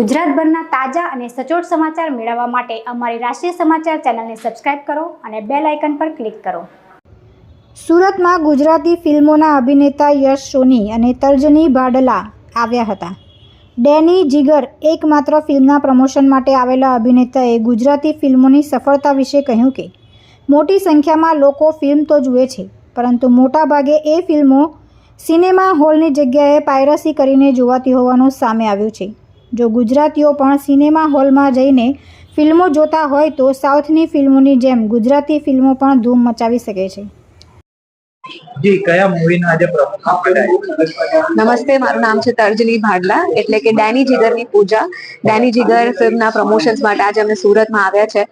ગુજરાતભરના તાજા અને સચોટ સમાચાર મેળવવા માટે અમારી રાષ્ટ્રીય સમાચાર ચેનલને સબસ્ક્રાઇબ કરો અને બેલ આઇકન પર ક્લિક કરો. સુરતમાં ગુજરાતી ફિલ્મોના અભિનેતા યશ સોની અને તર્જની ભાડલા આવ્યા હતા. ડેની જીગર એકમાત્ર ફિલ્મના પ્રમોશન માટે આવેલા અભિનેતાએ ગુજરાતી ફિલ્મોની સફળતા વિશે કહ્યું કે, મોટી સંખ્યામાં લોકો ફિલ્મ તો જુએ છે, પરંતુ મોટાભાગે એ ફિલ્મો સિનેમા હોલની જગ્યાએ પાયરસી કરીને જોવાતી હોવાનું સામે આવ્યું છે. જો ગુજરાતીઓ પણ સિનેમા હોલમાં જઈને ફિલ્મો જોતા હોય તો સાઉથની ફિલ્મોની જેમ ગુજરાતી ફિલ્મો પણ ધૂમ મચાવી શકે છે. જી, કયા મૂવીના આજે પ્રમુખ નમસ્તે, મારું નામ છે તર્જની ભાડલા, એટલે કે ડેની જીગરની પૂજા. ડેની જીગર ફિલ્મના પ્રમોશન્સ માટે આજે અમે સુરતમાં આવ્યા છે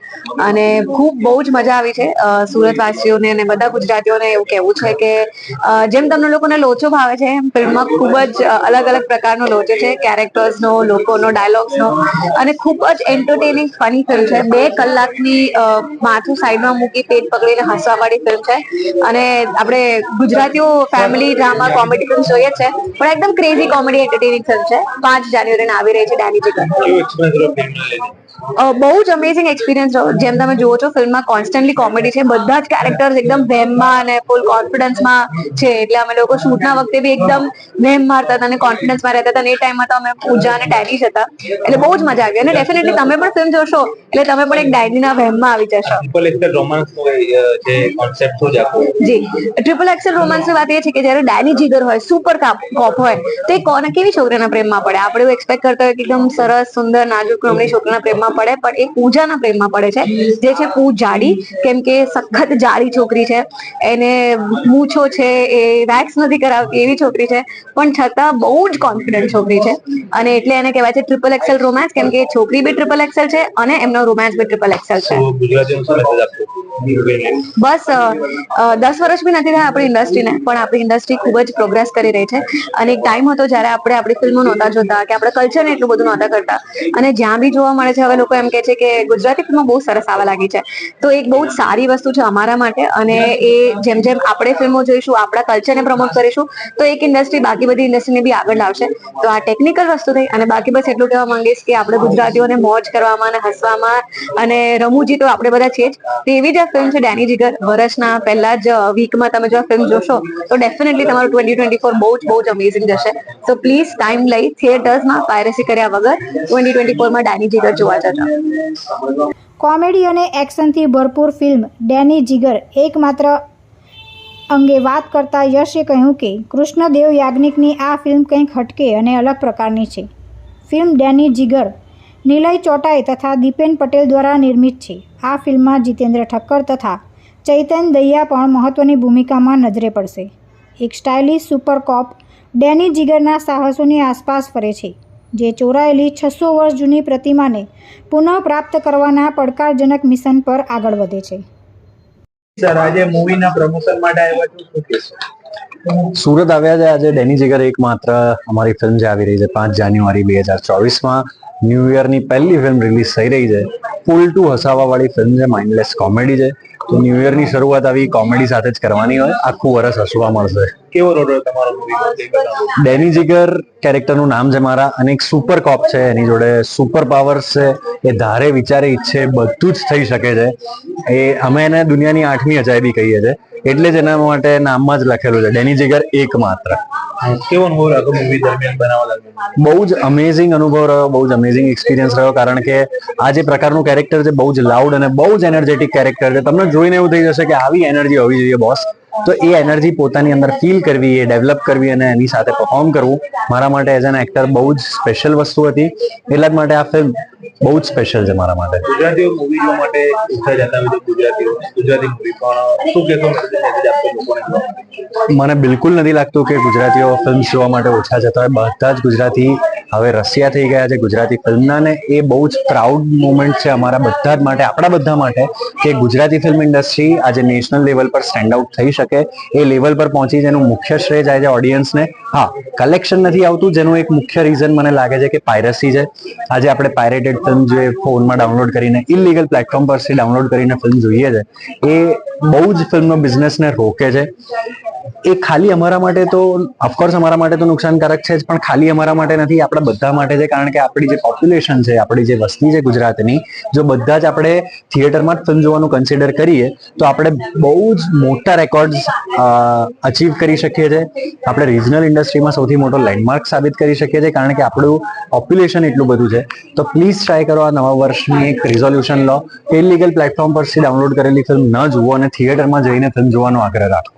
અને ખૂબ બહુ જ મજા આવી છે. સુરતવાસીઓને અને બધા ગુજરાતીઓને એવું કહેવું છે કે જેમ તમને લોકોને લોચો ભાવે છે, એમ ફિલ્મમાં ખૂબ જ અલગ અલગ પ્રકારનો લોચો છે, કેરેક્ટર્સનો, લોકોનો, ડાયલોગ્સનો અને ખૂબ જ એન્ટરટેનિંગ ફની ફિલ્મ છે. બે કલાકની માથું સાઈડમાં મૂકી, પેટ પકડીને હસવાવાળી ફિલ્મ છે અને આપણે ગુજરાતીઓ ફેમિલી ડ્રામા કોમેડી ફિલ્મ જોઈએ છે પણ એકદમ ક્રેઝી કોમેડી એન્ટરટેનિંગ ફિલ્મ છે. પાંચ જાન્યુઆરીને આવી રહી છે ડેની જીગર બહુ જ અમેઝિંગ એક્સપિરિયન્સ જેમ તમે જુઓ છો ફિલ્મમાં કોન્સ્ટન્ટલી કોમેડી છે. બધા જ કેરેક્ટર્સ એકદમ વહેમમાં અને ફૂલ કોન્ફિડન્સમાં છે. એટલે અમે લોકો શૂટના વખતે બી એકદમ વહેમ મારતા હતા અને કોન્ફિડન્સમાં રહેતા હતા. અને એ ટાઈમમાં તો અમે પૂજા અને ડેની જ હતા. એટલે બહુ જ મજા આવી. અને ડેફિનેટલી તમે પણ ફિલ્મ જોશો. એટલે તમે પણ એક ડાયરીના વહેમમાં આવી જશો. જે. ટ્રિપલ એક્સેલ રોમાન્સની વાત એ છે કે જ્યારે ડાયની જીગર હોય સુપર કોપ હોય તો એ કોને કેવી છોકરીના પ્રેમમાં પડે? આપણે એવું એક્સપેક્ટ કરતા હોય કે એકદમ સરસ સુંદર નાજુક રમણી છોકરીના પ્રેમમાં પડે પણ એ પૂજાના પ્રેમમાં પડે છે. જે છે પૂ જાડી કેમ કે સખત જાડી છોકરી છે. એને મૂછો છે એ વેક્સ નથી કરાવતી એવી છોકરી છે. પણ છતાં બહુ જ કોન્ફિડન્ટ છોકરી છે. અને એટલે એને કહેવાય છે ટ્રિપલ એક્સેલ રોમાન્સ કેમ કે છોકરી બી ટ્રિપલ એક્સેલ છે અને એમનો રોમાન્સ બી ટ્રિપલ એક્સેલ છે? બસ દસ વર્ષ બી નથી થયા આપણી ઇન્ડસ્ટ્રીને પણ આપણી ઇન્ડસ્ટ્રી ખૂબ જ પ્રોગ્રેસ કરી રહી છે. અને એક ટાઈમ હતો જ્યારે આપણે આપણી ફિલ્મો નહોતા જોતા કે આપણે કલ્ચરને એટલું બધું નહોતા કરતા. અને જ્યાં બી જોવા મળે છે, હવે લોકો એમ કહે છે કે ગુજરાતી ફિલ્મો બહુ સરસ આવવા લાગી છે. તો એક બહુ જ સારી વસ્તુ છે અમારા માટે અને એ જેમ જેમ આપણે ફિલ્મો જોઈશું, આપણા કલ્ચરને પ્રમોટ કરીશું, તો એક ઇન્ડસ્ટ્રી બાકી બધી ઇન્ડસ્ટ્રીને બી આગળ લાવશે. તો આ ટેકનિકલ વસ્તુ થઈ અને બાકી બસ એટલું કહેવા માંગીશ કે આપણે ગુજરાતીઓને મોજ કરવામાં અને હસવામાં અને રમૂજી તો આપણે બધા છીએ જ. તો એવી જ આ ફિલ્મ છે, ડેની જીગર. વર્ષના પહેલા જ વીકમાં તમે જો ફિલ્મ જોશો તો ડેફિનેટલી તમારું ટ્વેન્ટી ટ્વેન્ટી ફોર બહુ જ બહુ જ અમેઝિંગ જશે. તો પ્લીઝ ટાઈમ લઈ થિયેટર્સમાં પાયરેસી કર્યા વગર ટ્વેન્ટી ટ્વેન્ટી ફોરમાં ડાની જીગર જોવા જજો. કોમેડી અને એક્શનથી ભરપૂર ફિલ્મ ડેની જીગર એકમાત્ર અંગે વાત કરતા યશે કહ્યું કે કૃષ્ણદેવ યાજ્ઞિકની આ ફિલ્મ કંઈક હટકે અને અલગ પ્રકારની છે. ફિલ્મ ડેની જીગર નિલય ચોટાઈ તથા દીપેન પટેલ દ્વારા નિર્મિત છે. આ ફિલ્મમાં જીતેન્દ્ર ઠક્કર તથા ચૈતન દૈયા પણ મહત્ત્વની ભૂમિકામાં નજરે પડશે. એક સ્ટાઇલિશ સુપર કોપ ડેની જીગરના સાહસોની આસપાસ ફરે છે જે ચોરાયેલી છસો વર્ષ જૂની પ્રતિમાને પુનઃ પ્રાપ્ત કરવાના પડકારજનક મિશન પર આગળ વધે છે. સર આજે મૂવીના પ્રમોશન માટે આવ્યા છો સુરત આવ્યા છે. આજે ડેની જીગર એક માત્ર અમારી ફિલ્મ જે આવી રહી છે પાંચ જાન્યુઆરી બે હજાર ચોવીસમાં. ન્યૂ યરની પહેલી ફિલ્મ રિલીઝ થઈ રહી છે. ફૂલ ટુ હસાવા વાળી ફિલ્મ છે માઇન્ડલેસ કોમેડી છે. તો ન્યૂ ની શરૂઆત આવી કોમેડી સાથે જ કરવાની હોય. આખું વર્ષ હસવા મળશે. કેવો રોલ તમારો મૂવીમાં ડેની જીગર કેરેક્ટરનું નામ છે મારા અને એક સુપર કોપ છે એની જોડે સુપર પાવર્સ છે. એ ધારે વિચારે ઈચ્છે બધું જ થઈ શકે છે. એ અમે એને દુનિયાની આઠમી અજાયબી કહીએ છીએ. એટલે જ એના માટે નામમાં જ લખેલું છે ડેની જીગર એક માત્ર કેવો અનુભવ રહ્યો મૂવી દરમિયાન બનાવવા દરમિયાન? બહુ જ અમેઝિંગ અનુભવ રહ્યો બહુ જ અમેઝિંગ એક્સપિરિયન્સ રહ્યો કારણ કે આ જે પ્રકારનું કેરેક્ટર છે બહુ જ લાઉડ અને બહુ જ એનર્જેટિક કેરેક્ટર છે. તમને જોઈને એવું થઈ જશે કે આવી એનર્જી હોવી જોઈએ બોસ તો એ એનર્જી પોતાની અંદર ફીલ કરવી એ ડેવલપ કરવી અને એની સાથે પરફોર્મ કરવું મારા માટે એઝ એન એક્ટર બહુ જ સ્પેશિયલ વસ્તુ હતી. એટલા જ માટે આ ફિલ્મ બહુ જ સ્પેશિયલ છે મારા માટે. ગુજરાતીઓ મૂવી જોવા માટે ઓછા જતા હોય ગુજરાતીઓ. ગુજરાતી મૂવી પણ શું કહેતો લોકોને? મને બિલકુલ નથી લાગતું કે ગુજરાતીઓ ફિલ્મ જોવા માટે ઓછા જતા હોય. બધા જ ગુજરાતી હવે રશિયા થઈ ગયા છે ગુજરાતી ફિલ્મના ને એ બહુ જ પ્રાઉડ મુમેન્ટ છે અમારા બધા જ માટે, આપણા બધા માટે કે ગુજરાતી ફિલ્મ ઇન્ડસ્ટ્રી આજે નેશનલ લેવલ પર સ્ટેન્ડ આઉટ થઈ શકે. એ લેવલ પર પહોંચી જેનું મુખ્ય શ્રેય જાય છે ઓડિયન્સને હા કલેક્શન નથી આવતું, જેનું એક મુખ્ય રીઝન મને લાગે છે કે પાયરસી છે. આજે આપણે પાયરેટેડ ફિલ્મ જે ફોનમાં ડાઉનલોડ કરીને ઇલીગલ પ્લેટફોર્મ પરથી ડાઉનલોડ કરીને ફિલ્મ જોઈએ છે. એ બહુ જ ફિલ્મનો બિઝનેસને રોકે છે. એ ખાલી અમારા માટે તો ઓફકોર્સ અમારા માટે તો નુકસાનકારક છે જ, પણ ખાલી અમારા માટે નથી, આપણા બધા માટે છે, કારણ કે આપણી જે પોપ્યુલેશન છે, આપણી જે વસ્તી છે ગુજરાતની, જો બધા જ આપણે થિયેટરમાં જ ફિલ્મ જોવાનું કન્સિડર કરીએ, તો આપણે બહુ જ મોટા રેકોર્ડ્સ અચીવ કરી શકીએ છીએ આપણે રિજનલ ઇન્ડસ્ટ્રીમાં સૌથી મોટો લેન્ડમાર્ક સાબિત કરી શકીએ છીએ કારણ કે આપણું પોપ્યુલેશન એટલું બધું છે. તો પ્લીઝ ટ્રાય કરો આ નવા વર્ષની એક રિઝોલ્યુશન લો. ઇલીગલ પ્લેટફોર્મ પરથી ડાઉનલોડ કરેલી ફિલ્મ ન જુઓ અને થિયેટરમાં જઈને ફિલ્મ જોવાનો આગ્રહ રાખો.